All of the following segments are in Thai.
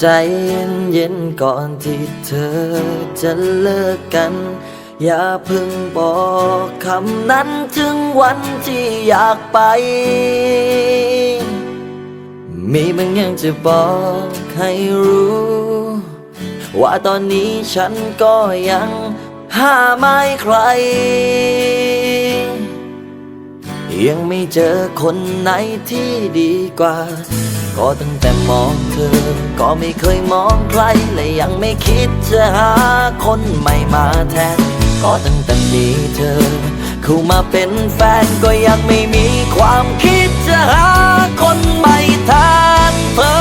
ใจเย็นๆก่อนที่เธอจะเลิกกัน อย่าเพิ่งบอกคำนั้นถึงวันที่อยากไป มีบางอย่างจะบอกให้รู้ ว่าตอนนี้ฉันก็ยังห้าไม่ใคร ยังไม่เจอคนไหนที่ดีกว่า ก็ตั้งแต่มองเธอ ก็ไม่เคยมองใคร และยังไม่คิดจะหาคนใหม่มาแทน ก็ตั้งแต่มีเธอ เข้ามาเป็นแฟนก็ยังไม่มีความคิดจะหาคนใหม่แทนเธอ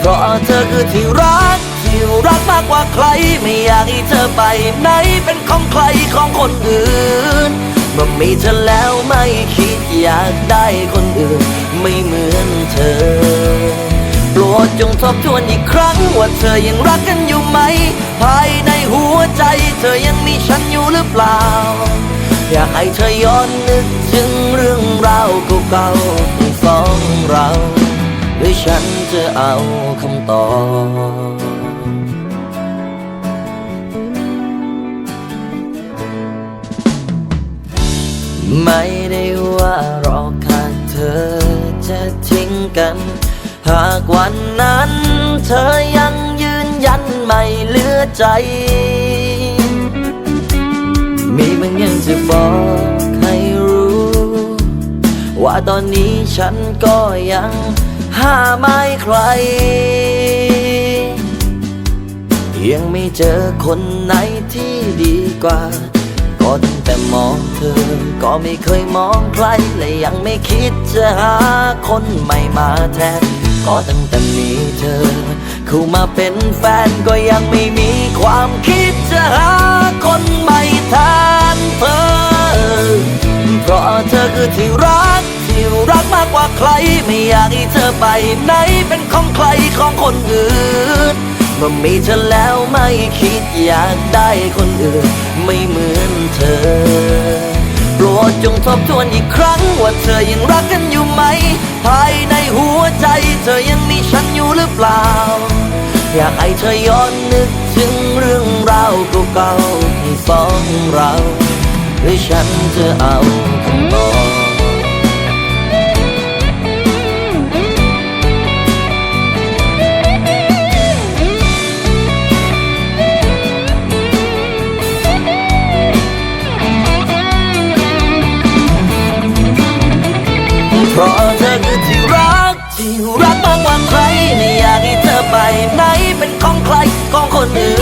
เพราะเธอคือที่รักที่รักมากกว่าใคร ไม่อยากให้เธอไปไหนเป็นของใครของคนอื่น เมื่อมีเธอแล้วไม่คิดอยากได้คนอื่น ไม่เหมือนเธอ โปรดจงทบทวนอีกครั้ง ว่าเธอยังรักกันอยู่ไหม ภายในหัวใจ เธอยังมีฉันอยู่หรือเปล่า อยากให้เธอย้อนนึกถึงเรื่องราวเก่าๆที่สองเราหรือฉันจะเอาคำตอบ ไม่ได้ว่ารอแค่เธอจะทิ้งกัน หากวันนั้น เธอยังยืนยันไม่เหลือใจ มีบางอย่างจะบอกให้รู้ ว่าตอนนี้ฉันก็ยังห้าไม่ใคร ยังไม่เจอคนไหนที่ดีกว่า ก็แต่มองเธอ ก็ไม่เคยมองใคร และยังไม่คิดจะหาคนใหม่มาแทน ก็ตั้งแต่มีเธอ เข้ามาเป็นแฟนก็ยังไม่มีความคิดจะหาคนใหม่แทนเธอ เพราะเธอคือที่รักที่รักมากกว่าใคร ไม่อยากให้เธอไปไหนเป็นของใครของคนอื่นเมื่อมีเธอแล้วไม่คิดอยากได้คนอื่น ไม่เหมือนเธอ โปรดจงทบทวนอีกครั้ง ว่าเธอยังรักกันอยู่ไหม ภายในหัวใจ เธอยังมีฉันอยู่หรือเปล่า อยากให้เธอย้อนนึกถึงเรื่องราวเก่าๆที่สองเราหรือฉันจะเอาคำตอบ ของคนอื่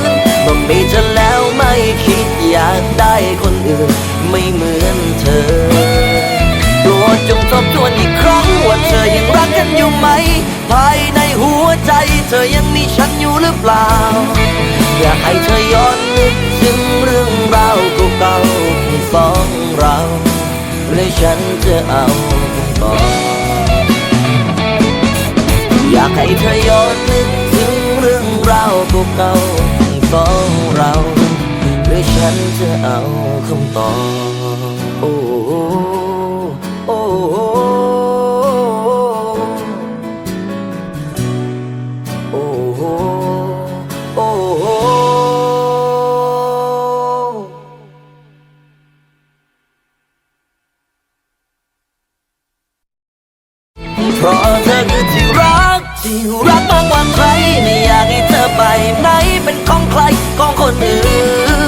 นเมื่มีเธอแล้วไม่คิดอยากได้คนอื่น ไม่เหมือนเธอโปรดจงทบทวนอีกครั้งว่าเธอยังรักกันอยู่ไหม ภายในหัวใจ เธอยังมีฉันอยู่หรือเปล่า อยากให้เธอย้อนนึกถึงเรื่องราวเก่าๆสองเราและฉันจะเอาคำตอบอยากให้เธอย้อนนึก เก่าๆที่สองเราและฉันจะเอาคำตอบโอ้โอ้โอ้โอ้เพราะเธอคือที่รักที่รักมากกว่าใครไม่อยากให้ ไหนเป็นของใครของคนอื่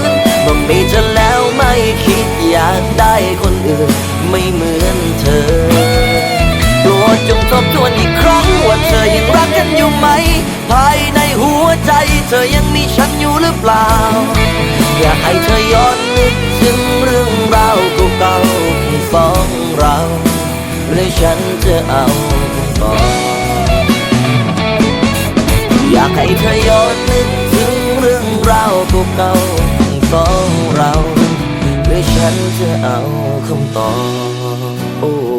นเมื่อมีเธอแล้วไม่คิดอยากได้คนอื่น ไม่เหมือนเธอโปรดจงทบทวนอีกครั้งว่าเธอยังรักกันอยู่ไหม ภายในหัวใจ เธอยังมีฉันอยู่หรือเปล่า อยากให้เธอย้อนนึกถึงเรื่องราวเก่าๆที่สองเราและฉันจะเอาคำตอบ อยากให้เธอย้อนนึกถึงเรื่องราวเก่าๆของเราและฉันจะเอาคำตอบ